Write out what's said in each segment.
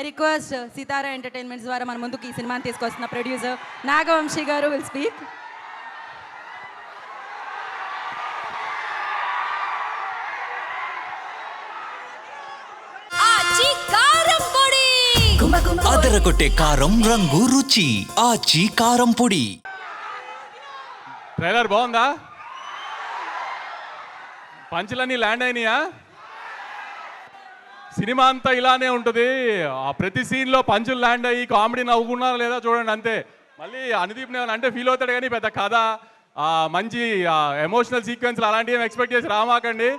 I request Sitara entertainments ద్వారా మన ముందుకు ఈ సినిమాని తీసుకొస్తున్న ప్రొడ్యూసర్ నాగవంశీ గారు విల్ స్పీక్ అదరగొట్టే కారం రంగు రుచి ఆచి కారం పొడి. ట్రైలర్ బాగుందా? పంచులన్నీ ల్యాండ్ అయినాయా? సినిమా అంతా ఇలానే ఉంటుంది. ఆ ప్రతి సీన్లో పంచులు ల్యాండ్ అయ్యి కామెడీ నవ్వుకున్నారా లేదా చూడండి అంతే. మళ్ళీ అనుదీప్ నేను అంటే ఫీల్ అవుతాడు కానీ పెద్ద కథ. ఆ మంచి ఎమోషనల్ సీక్వెన్స్లు అలాంటివి ఎక్స్పెక్ట్ చేసి రామాకండి.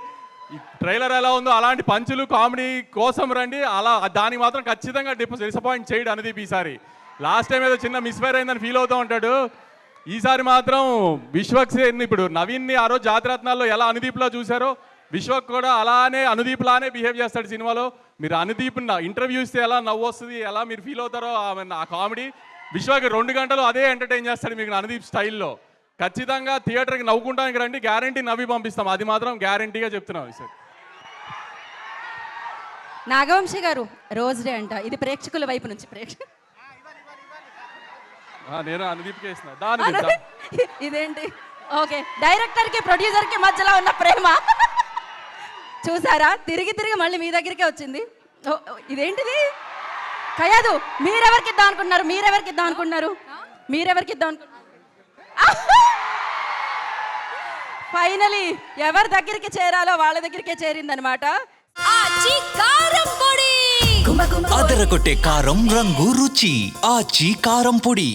ట్రైలర్ ఎలా ఉందో అలాంటి పంచులు కామెడీ కోసం రండి. అలా దానికి మాత్రం ఖచ్చితంగా డిప్ డిసప్పాయింట్ చేయడు అనుదీప్ ఈసారి. లాస్ట్ టైం ఏదో చిన్న మిస్ఫైర్ అయిందని ఫీల్ అవుతూ ఉంటాడు. ఈసారి మాత్రం విశ్వక్ సేన్ ఇప్పుడు నవీన్ని ఆ రోజు జాతిరత్నాల్లో ఎలా అనుదీప్లో చూశారో విశ్వక్ కూడా అలానే అనుదీప్ లానే బిహేవ్ చేస్తాడు సినిమాలో. మీరు అనుదీప్ ఇంటర్వ్యూ ఇస్తే ఎలా నవ్వు వస్తుంది ఎలా మీరు ఫీల్ అవుతారో ఆమె ఆ కామెడీ. విశ్వక్ రెండు గంటలు అదే ఎంటర్టైన్ చేస్తాడు మీకు అనుదీప్ స్టైల్లో. ఖచ్చితంగా థియేటర్కి నవ్వుకుంటానికి రండి గ్యారంటీ నవ్వి పంపిస్తాం. అది మాత్రం గ్యారంటీగా చెప్తున్నాం సార్ నాగవంశీ గారు రోజ్ డే అంట. ఇది ప్రేక్షకుల వైపు నుంచి ప్రేక్ష నేను అనుదీప్కి వేసిన దాని దా. ఇదేంటి? ఓకే. డైరెక్టర్కి ప్రొడ్యూసర్కి మధ్యలో ఉన్న ప్రేమ. చూసారా? తిరిగి తిరిగి మళ్ళీ మీ దగ్గరికే వచ్చింది. ఇదేంటిది? కయాదు మీరెవరికి ఇద్దాం అనుకున్నారు మీరెవరికి ఇద్దాం అనుకున్నారు మీరెవరికి ఇద్దాం ఫైనలీ ఎవరి దగ్గరికి చేరాలో వాళ్ళ దగ్గరికే చేరిందనమాట అదరగొట్టే కారం రంగు రుచి. ఆచి కారం పొడి.